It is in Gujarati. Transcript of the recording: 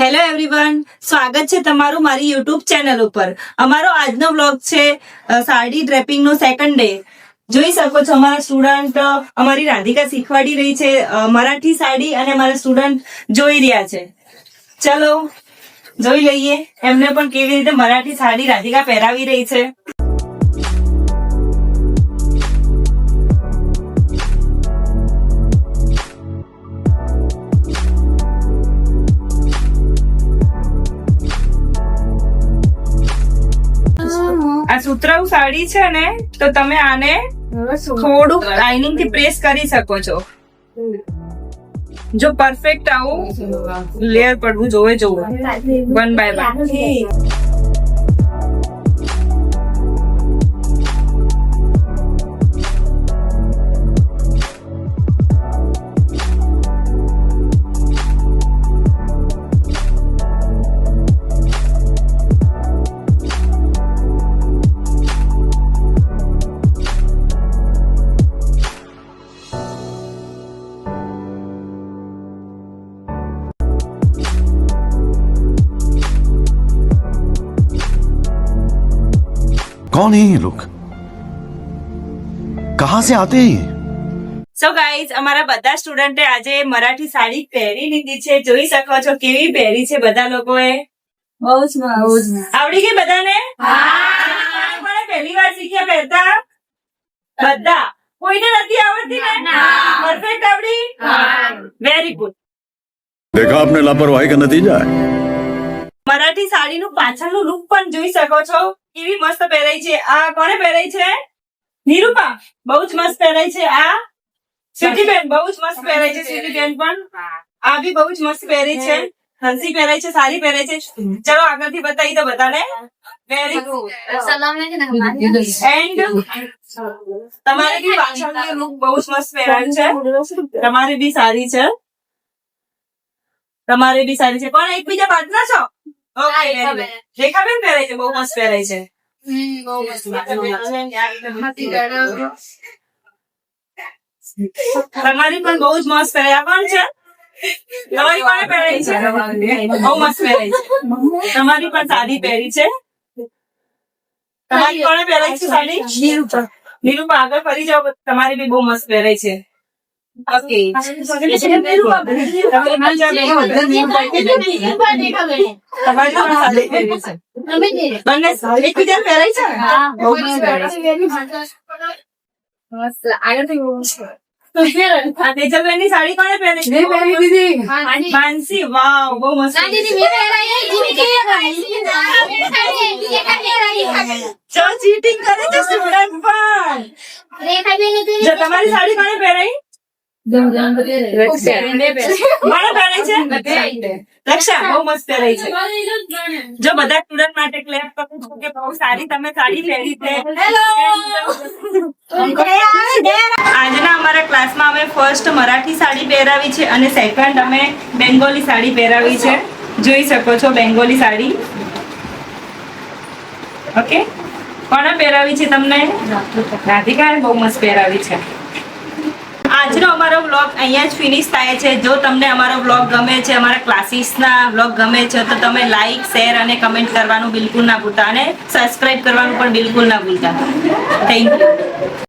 હેલો એવરીવન સ્વાગત છે તમારું મારી યુટ્યુબ ચેનલ ઉપર. અમારો આજનો વ્લોગ છે સાડી ડ્રેપિંગ નો સેકન્ડ ડે જોઈ શકો છો, અમારા સ્ટુડન્ટ અમારી રાધિકા શીખવાડી રહી છે મરાઠી સાડી અને અમારા સ્ટુડન્ટ જોઈ રહ્યા છે. ચલો, જોઈ લઈએ, એમને પણ કેવી રીતે મરાઠી સાડી રાધિકા પહેરાવી રહી છે. આ સુતરાઉ સાડી છે ને તો તમે આને થોડુંક લાઇનિંગથી પ્રેસ કરી શકો છો. જો પરફેક્ટ આવું લેયર પડવું જોવે જોવું. વન બાય વન कौन है ये लोग कहां से आते हैं ये સો ગાઈઝ અમારા બધા સ્ટુડન્ટે આજે મરાઠી સાડી પહેરી લીધી છે જોઈ શકો છો કેવી પહેરી છે બધા લોકોએ બહુ જ બહુ જ આવડી ગઈ બધાને કોણે પહેલી વાર શીખ્યા પહેરતા બધા કોઈને નથી આવડતી ને પરફેક્ટ આવડી વેરી ગુડ देखा आपने लापरवाही का नतीजा है મરાઠી સાડીનું પાછળનું લુક પણ જોઈ શકો છો કેવી મસ્ત પહેરાઈ છે. આ કોને પહેરાઈ છે? નિરૂપા. બહુ જ મસ્ત પહેરાઈ છે. આ સ્વીટીબેન બહુ જ મસ્ત પહેરાઈ છે સ્વીટીબેન પણ. આ બી બહુ જ મસ્ત પહેરી છે. હંસી પહેરાય છે સારી પહેરે છે. ચલો આગળથી બતાવી દો બધાને. વેરી ગુડ એન્ડ તમારે બી પાછળનું લુક બહુ જ મસ્ત પહેરાયું છે. તમારે બી સારી છે. તમારે બી સારી છે. પણ એકબીજા પાર્ટનર છો. રેખાબેન પહેરાય છે બહુ મસ્ત પહેરાય છે. તમારી પણ બહુ જ મસ્ત પહેર્યા પણ છે? તમારી પણ પહેરાય છે? બહુ મસ્ત પહેરાય છે. તમારી પણ સાડી પહેરી છે? તમારી કોને પહેરાય છે સાડી? નીરુપા આગળ ફરી જાઓ તમારી બી બહુ મસ્ત પહેરાય છે. છે બંને એકબીજા પહેરાય છે ને બહુ મસ્ત પહેરાય છે તેજલબેનની સાડી કોને પહેરી માનસી વાવ બહુ મસ્ત ચીટિંગ કરે છે તમારી સાડી કોને પહેરાઈ? જો બધા સ્ટુડન્ટ માટે ક્લેપ કરું છું કે બહુ સારી તમે સાડી પહેરી છે. આજના અમારા ક્લાસમાં અમે ફર્સ્ટ મરાઠી સાડી પહેરાવી છે અને સેકન્ડ અમે બેંગોલી સાડી પહેરાવી છે. જોઈ શકો છો બેંગોલી સાડી. ઓકે? કોણે પહેરાવી છે તમને? રાધિકાએ બહુ મસ્ત પહેરાવી છે. આજનો અમારો વ્લોગ અહીંયા જ ફિનિશ થાય છે. જો તમને અમારો વ્લોગ ગમે છે, અમારા ક્લાસીસના વ્લોગ ગમે છે, તો તમે લાઈક શેર અને કમેન્ટ કરવાનું બિલકુલ ના ભૂલતા અને સબસ્ક્રાઇબ કરવાનું પણ બિલકુલ ના ભૂલતા. Thank you